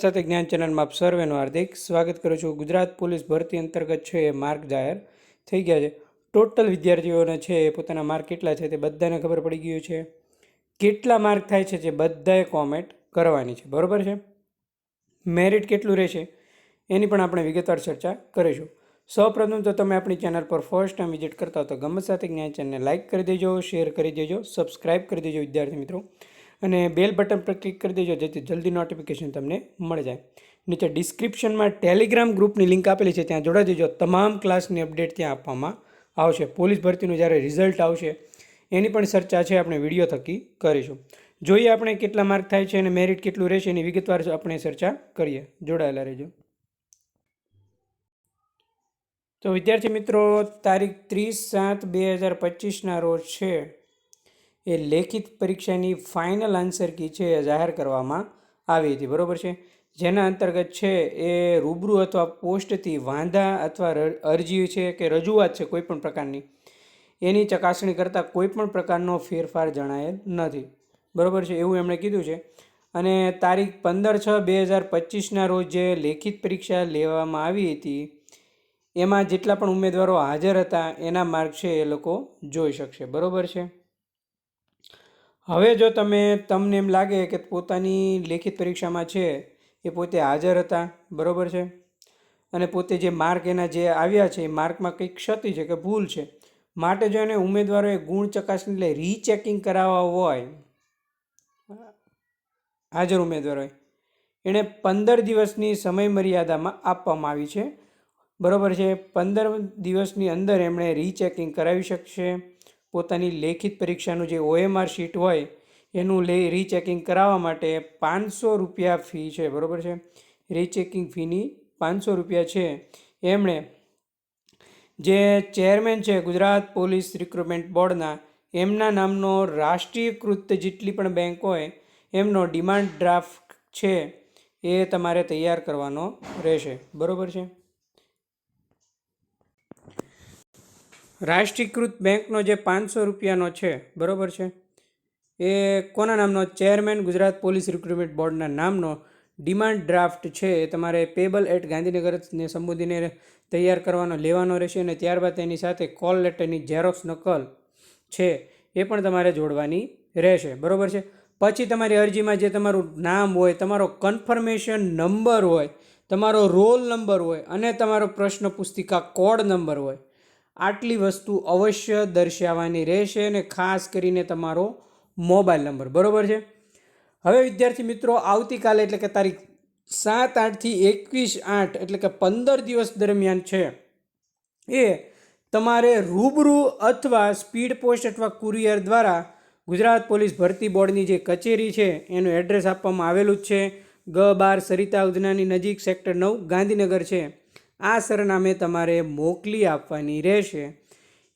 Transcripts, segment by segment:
સાથે જ્ઞાન ચેનલમાં આપ સર્વેનું હાર્દિક સ્વાગત કરું છું. ગુજરાત પોલીસ ભરતી અંતર્ગત છે એ માર્ક જાહેર થઈ ગયા છે. ટોટલ વિદ્યાર્થીઓને છે એ પોતાના માર્ક કેટલા છે તે બધાને ખબર પડી ગયું છે. કેટલા માર્ક થાય છે જે બધાએ કોમેન્ટ કરવાની છે. બરાબર છે? મેરિટ કેટલું રહેશે એની પણ આપણે વિગતવાર ચર્ચા કરીશું. સૌપ્રથમ તો તમે આપણી ચેનલ પર ફર્સ્ટ ટાઈમ વિઝિટ કરતા હો તો ગમત સાથે જ્ઞાન ચેનલને લાઇક કરી દેજો, શેર કરી દેજો, સબસ્ક્રાઇબ કરી દેજો વિદ્યાર્થી મિત્રો. અને બેલ બટન પર ક્લિક કરી દેજો, જેથી જલ્દી નોટિફિકેશન તમને મળી જાય. નીચે ડિસ્ક્રિપ્શનમાં ટેલિગ્રામ ગ્રુપની લિંક આપેલી છે, ત્યાં જોડાઈ દેજો તમામ ક્લાસની અપડેટ ત્યાં આપવામાં આવશે. પોલીસ ભરતીનું જ્યારે રિઝલ્ટ આવશે, એની પણ ચર્ચા છે, આપણે વીડિયો થકી કરીશું. જોઈએ આપણે કેટલા માર્ક થાય છે અને મેરિટ કેટલું રહેશે, એની વિગતવાર આપણે ચર્ચા કરીએ. જોડાયેલા રહેજો. તો વિદ્યાર્થી મિત્રો, તારીખ ત્રીસ સાત બે હજાર પચીસના રોજ છે. એ લેખિત પરીક્ષાની ફાઇનલ આન્સર કી છે એ જાહેર કરવામાં આવી હતી. બરાબર છે? જેના અંતર્ગત છે એ રૂબરૂ અથવા પોસ્ટથી વાંધા અથવા અરજી છે કે રજૂઆત છે કોઈપણ પ્રકારની, એની ચકાસણી કરતાં કોઈપણ પ્રકારનો ફેરફાર જણાયેલ નથી. બરાબર છે? એવું એમણે કીધું છે. અને તારીખ પંદર છ બે હજાર પચીસના રોજ જે લેખિત પરીક્ષા લેવામાં આવી હતી, એમાં જેટલા પણ ઉમેદવારો હાજર હતા, એના માર્ક છે એ લોકો જોઈ શકશે. બરાબર છે? હવે જો તમે, તમને એમ લાગે કે પોતાની લેખિત પરીક્ષામાં છે, એ પોતે હાજર હતા, બરાબર છે? અને પોતે જે માર્ક એના જે આવ્યા છે, એ માર્કમાં કંઈક ક્ષતિ છે કે ભૂલ છે, માટે જો એને ઉમેદવારોએ ગુણ ચકાસણી એટલે રીચેકિંગ કરાવવા હોય, હાજર ઉમેદવારોએ એણે પંદર દિવસની સમય મર્યાદામાં આપવામાં આવી છે. બરાબર છે? પંદર દિવસની અંદર એમણે રીચેકિંગ કરાવી શકશે. પોતાની લેખિત પરીક્ષાનું જે ઓએમઆર શીટ હોય, એનું લે, રીચેકિંગ કરાવવા માટે પાંચસો રૂપિયા ફી છે, બરાબર છે? રીચેકિંગ ફીની પાંચસો રૂપિયા છે. એમણે જે ચેરમેન છે ગુજરાત પોલીસ રિક્રુટમેન્ટ બોર્ડના, એમના નામનો રાષ્ટ્રીયકૃત જેટલી પણ બેંક હોય, એમનો ડિમાન્ડ ડ્રાફ્ટ છે એ તમારે તૈયાર કરવાનો રહેશે, બરાબર છે? રાષ્ટ્રીયકૃત બેંકનો જે પાંચસો રૂપિયાનો છે, બરાબર છે? એ કોના નામનો? ચેરમેન ગુજરાત પોલીસ રિક્રુટમેન્ટ બોર્ડના નામનો. ડિમાન્ડ ડ્રાફ્ટ છે, એ તમારે પેબલ એટ ગાંધીનગરને સંબોધીને તૈયાર કરવાનો, લેવાનો રહેશે અને ત્યારબાદ તેની સાથે કોલ લેટરની ઝેરોક્સ નકલ છે, એ પણ તમારે જોડવાની રહેશે, બરાબર છે? પછી તમારી અરજીમાં જે તમારું નામ હોય, તમારો કન્ફર્મેશન નંબર હોય, તમારો રોલ નંબર હોય અને તમારો પ્રશ્ન પુસ્તિકા કોડ નંબર હોય આટલી વસ્તુ અવશ્ય દર્શાવવાની રહેશે અને ખાસ કરીને તમારો મોબાઈલ નંબર. બરાબર છે? હવે વિદ્યાર્થી મિત્રો, આવતીકાલે એટલે કે તારીખ સાત આઠથી એકવીસ આઠ એટલે કે પંદર દિવસ દરમિયાન છે એ તમારે રૂબરૂ અથવા સ્પીડ પોસ્ટ અથવા કુરિયર દ્વારા ગુજરાત પોલીસ ભરતી બોર્ડની જે કચેરી છે, એનું એડ્રેસ આપવામાં આવેલું જ છે. ગ બાર સરિતા ઉધનાની નજીક સેક્ટર નવ ગાંધીનગર છે. આ સરનામે તમારે મોકલી આપવાની રહેશે.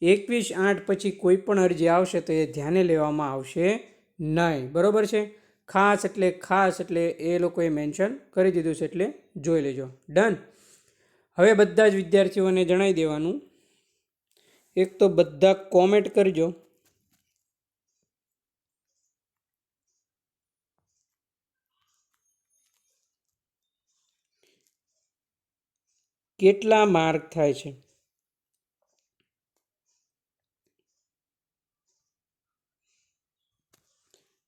એકવીસ આઠ પછી કોઈ પણ અરજી આવશે તો એ ધ્યાને લેવામાં આવશે નહીં. બરાબર છે? ખાસ એટલે ખાસ એટલે એ લોકોએ મેન્શન કરી દીધું છે એટલે જોઈ લેજો. ડન. હવે બધા જ વિદ્યાર્થીઓને જણાવી દેવાનું. એક તો બધા કોમેન્ટ કરજો. કેટલા માર્ક થાય છે?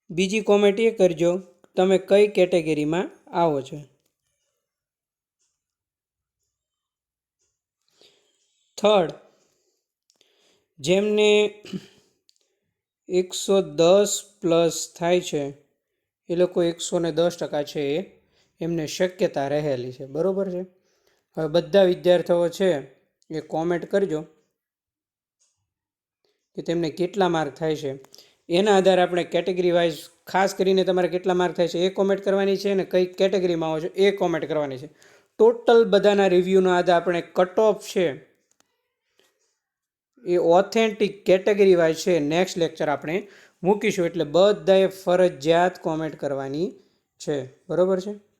બીજી કોમેન્ટ એ કરજો, તમે કઈ કેટેગરીમાં આવો છો? થર્ડ જેમને એકસો દસ પ્લસ થાય છે, એ લોકો એકસો ને દસ ટકા છે, એમને શક્યતા રહેલી છે. બરાબર છે? હવે બધા વિદ્યાર્થીઓ છે એ કોમેન્ટ કરજો કે તેમને કેટલા માર્ક થાય છે. એના આધારે આપણે કેટેગરી વાઇઝ ખાસ કરીને તમારે કેટલા માર્ક થાય છે એ કોમેન્ટ કરવાની છે અને કઈ કેટેગરીમાં આવો છો એ કોમેન્ટ કરવાની છે. ટોટલ બધાના રિવ્યૂનો આધારે આપણે કટ ઓફ છે. એ ઓથેન્ટિક કેટેગરી વાઇઝ છે. નેક્સ્ટ લેક્ચર આપણે મૂકીશું એટલે બધાએ ફરજિયાત કોમેન્ટ કરવાની છે. બરાબર છે?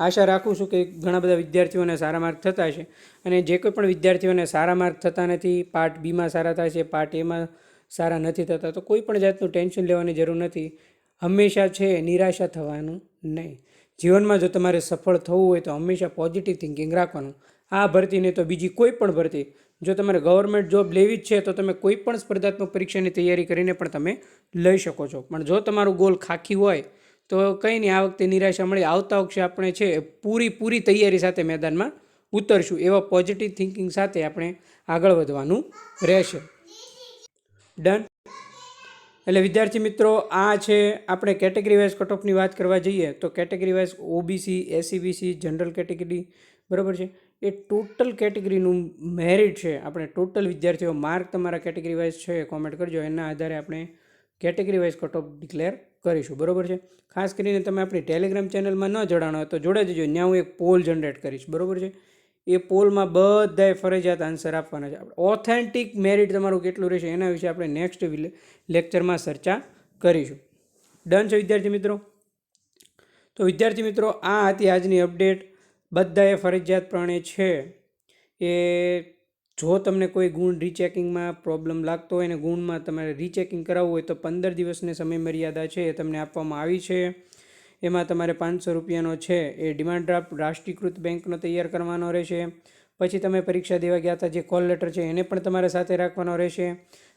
આશા રાખું છું કે ઘણા બધા વિદ્યાર્થીઓને સારા માર્ક થતા છે અને જે કોઈ પણ વિદ્યાર્થીઓને સારા માર્ક થતા નથી, પાર્ટ બીમાં સારા થાય છે, પાર્ટ એમાં સારા નથી થતા, તો કોઈ પણ જાતનું ટેન્શન લેવાની જરૂર નથી. હંમેશા છે, નિરાશા થવાનું નહીં. જીવનમાં જો તમારે સફળ થવું હોય તો હંમેશા પોઝિટિવ થિંકિંગ રાખવાનું. આ ભરતી નહીં તો બીજી કોઈ પણ ભરતી. જો તમારે ગવર્મેન્ટ જોબ લેવી જ છે, તો તમે કોઈ પણ સ્પર્ધાત્મક પરીક્ષાની તૈયારી કરીને પણ તમે લઈ શકો છો. પણ જો તમારું ગોલ ખાખી હોય તો કંઈ નહીં, આ વખતે નિરાશા મળી. આવતા વખતે આપણે છે, પૂરી પૂરી તૈયારી સાથે મેદાનમાં ઉતરશું. એવા પોઝિટિવ થિંકિંગ સાથે આપણે આગળ વધવાનું રહેશે. ડન એટલે વિદ્યાર્થી મિત્રો, આ છે આપણે કેટેગરી વાઇઝ કટ વાત કરવા જઈએ, તો category wise OBC SEBC general category બરાબર છે? એ ટોટલ કેટેગરીનું મેરિટ છે. આપણે ટોટલ વિદ્યાર્થીઓ માર્ક તમારા કેટેગરી વાઇઝ છે કોમેન્ટ કરજો. એના આધારે આપણે કેટેગરી વાઇઝ કટ ડિક્લેર કરીશું, બરાબર છે? ખાસ કરીને તમે આપણી ટેલિગ્રામ ચેનલમાં ન જોડાણો હોય તો જોડાઈ જજો, ત્યાં હું એક પોલ જનરેટ કરીશ, બરાબર છે? એ પોલમાં બધાએ ફરજિયાત આન્સર આપવાના છે. આપણે ઓથેન્ટિક મેરિટ તમારું કેટલું રહેશે એના વિશે આપણે નેક્સ્ટ લેક્ચરમાં ચર્ચા કરીશું. ડન છે વિદ્યાર્થી મિત્રો? તો વિદ્યાર્થી મિત્રો, આ હતી આજની અપડેટ બધાએ ફરજિયાતપણે છે એ જો તમને કોઈ ગુણ રીચેકિંગમાં પ્રોબ્લેમ લાગતો હોય અને ગુણમાં તમારે રીચેકિંગ કરાવવું હોય તો પંદર દિવસની સમય મર્યાદા છે એ તમને આપવામાં આવી છે. એમાં તમારે પાંચસો રૂપિયાનો છે એ ડિમાન્ડ ડ્રાફ્ટ રાષ્ટ્રીયકૃત બેંકનો તૈયાર કરવાનો રહેશે. પછી તમે પરીક્ષા દેવા ગયા હતા જે કોલ લેટર છે એને પણ તમારે સાથે રાખવાનો રહેશે.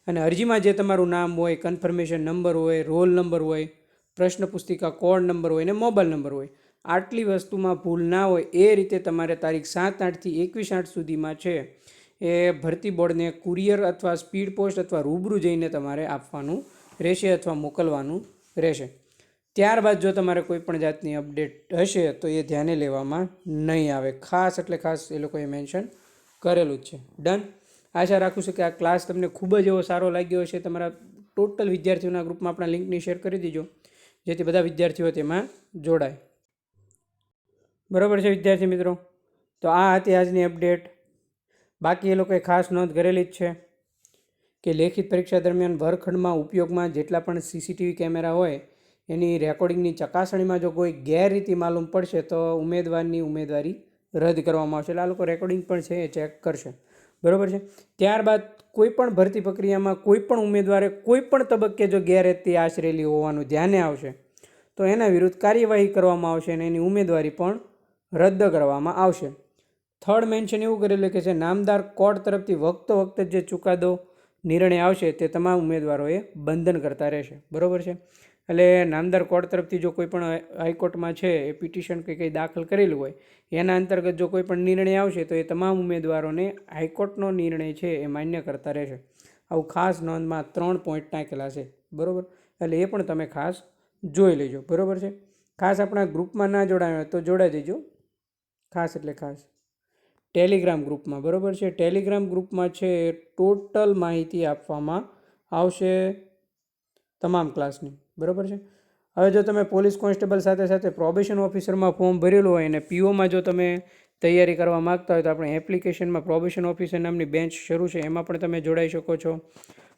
અને અરજીમાં જે તમારું નામ હોય કન્ફર્મેશન નંબર હોય રોલ નંબર હોય, પ્રશ્ન પુસ્તિકા કોડ નંબર હોય અને મોબાઈલ નંબર હોય, આટલી વસ્તુમાં ભૂલ ના હોય એ રીતે તમારે તારીખ સાત આઠથી એકવીસ આઠ સુધીમાં છે. એ ભરતી બોર્ડને કુરિયર અથવા સ્પીડ પોસ્ટ અથવા રૂબરૂ જઈને તમારે આપવાનું રહેશે અથવા મોકલવાનું રહેશે. ત્યારબાદ જો તમારે કોઈ પણ જાતની અપડેટ હશે તો એ ધ્યાને લેવામાં નહીં આવે. ખાસ એટલે ખાસ એ લોકોએ મેન્શન કરેલું જ છે. ડન. આશા રાખું છું કે આ ક્લાસ તમને ખૂબ જ એવો સારો લાગ્યો હશે. તમારા ટોટલ વિદ્યાર્થીઓના ગ્રુપમાં આપણા લિંકની શેર કરી દીજો, જેથી બધા વિદ્યાર્થીઓ તેમાં જોડાય. બરાબર છે વિદ્યાર્થી મિત્રો? તો આ હતી આજની અપડેટ. બાકી એ લોકોએ ખાસ નોંધ કરેલી જ છે કે લેખિત પરીક્ષા દરમિયાન વર્ગખંડમાં ઉપયોગમાં જેટલા પણ સીસીટીવી કેમેરા હોય, એની રેકોર્ડિંગની ચકાસણીમાં જો કોઈ ગેરરીતિ માલુમ પડશે, તો ઉમેદવારની ઉમેદવારી રદ કરવામાં આવશે. એટલે આ લોકો રેકોર્ડિંગ પણ છે એ ચેક કરશે. બરાબર છે? ત્યારબાદ કોઈ પણ ભરતી પ્રક્રિયામાં કોઈ પણ ઉમેદવારે કોઈ પણ તબક્કે જો ગેરરીતિ આશરેલી હોવાનું ધ્યાને આવશે, તો એના વિરુદ્ધ કાર્યવાહી કરવામાં આવશે અને એની ઉમેદવારી પણ રદ કરવામાં આવશે. થર્ડ મેન્શન એવું કરેલું કે છે, નામદાર કોર્ટ તરફથી વખતો વખતે જે ચુકાદો નિર્ણય આવશે તે તમામ ઉમેદવારોએ બંધન કરતા રહેશે. બરાબર છે? એટલે નામદાર કોર્ટ તરફથી જો કોઈ પણ હાઈકોર્ટમાં છે, એ પિટિશન કે કંઈ દાખલ કરેલું હોય, એના અંતર્ગત જો કોઈ પણ નિર્ણય આવશે, તો એ તમામ ઉમેદવારોને હાઈકોર્ટનો નિર્ણય છે એ માન્ય કરતા રહેશે. આવું ખાસ નોંધમાં ત્રણ પોઈન્ટ નાખેલા છે. બરાબર? એટલે એ પણ તમે ખાસ જોઈ લેજો. બરાબર છે? ખાસ આપણા ગ્રુપમાં ના જોડાયો તો જોડાઈ દેજો. ખાસ એટલે ખાસ. ટેલિગ્રામ ગ્રુપમાં, બરાબર છે? ટેલિગ્રામ ગ્રુપમાં છે ટોટલ માહિતી આપવામાં આવશે તમામ ક્લાસની, બરાબર છે? હવે જો તમે પોલીસ કોન્સ્ટેબલ સાથે સાથે પ્રોબેશન ઓફિસરમાં ફોર્મ ભરેલું હોય અને પીઓમાં જો તમે તૈયારી કરવા માગતા હોય તો આપણે એપ્લિકેશનમાં પ્રોબેશન ઓફિસર નામની બેન્ચ શરૂ છે, એમાં પણ તમે જોડાઈ શકો છો.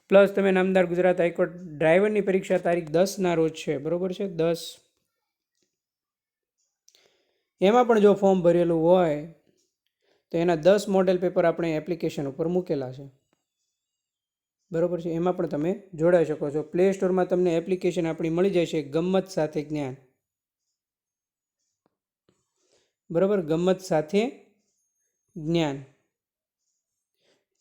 પ્લસ તમે નામદાર ગુજરાત હાઈકોર્ટ ડ્રાઈવરની પરીક્ષા તારીખ દસના રોજ છે, બરાબર છે? દસ. એમાં પણ જો ફોર્મ ભરેલું હોય તો એના દસ મોડેલ પેપર આપણે એપ્લિકેશન ઉપર મૂકેલા છે. બરાબર છે? એમાં પણ તમે જોડાઈ શકો છો. પ્લે સ્ટોરમાં તમને એપ્લિકેશન આપણી મળી જશે ગમ્મત સાથે જ્ઞાન. બરાબર? ગમ્મત સાથે જ્ઞાન.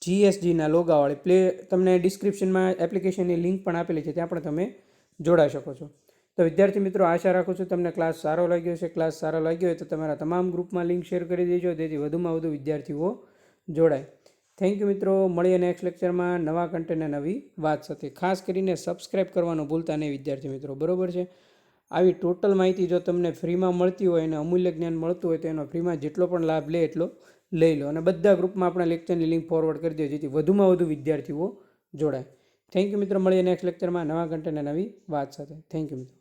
જીએસજીના લોગાવાળી. પ્લે તમને ડિસ્ક્રિપ્શનમાં એપ્લિકેશનની લિંક પણ આપેલી છે, ત્યાં પણ તમે જોડાઈ શકો છો. તો વિદ્યાર્થી મિત્રો, આશા રાખું છું તમને ક્લાસ સારો લાગ્યો છે ક્લાસ સારો લાગ્યો હોય તો તમારા તમામ ગ્રુપમાં લિંક શેર કરી દેજો. જેથી વધુમાં વધુ વિદ્યાર્થીઓ જોડાય. થેન્ક યુ મિત્રો. મળીએ નેક્સ્ટ લેક્ચરમાં નવા કન્ટેન્ટ નવી વાત સાથે. ખાસ કરીને સબસ્ક્રાઇબ કરવાનું ભૂલતા નહીં વિદ્યાર્થી મિત્રો. બરાબર છે? આવી ટોટલ માહિતી જો તમને ફ્રીમાં મળતી હોય અને અમૂલ્ય જ્ઞાન મળતું હોય તો એનો ફ્રીમાં જેટલો પણ લાભ લે એટલો લઈ લો. અને બધા ગ્રુપમાં આપણા લેક્ચરની લિંક ફોરવર્ડ કરી દો જેથી વધુમાં વધુ વિદ્યાર્થીઓ જોડાય. થેન્ક યુ મિત્રો. મળીએ નેક્સ્ટ લેક્ચરમાં નવા કન્ટેન્ટ નવી વાત સાથે. થેન્ક યુ મિત્રો.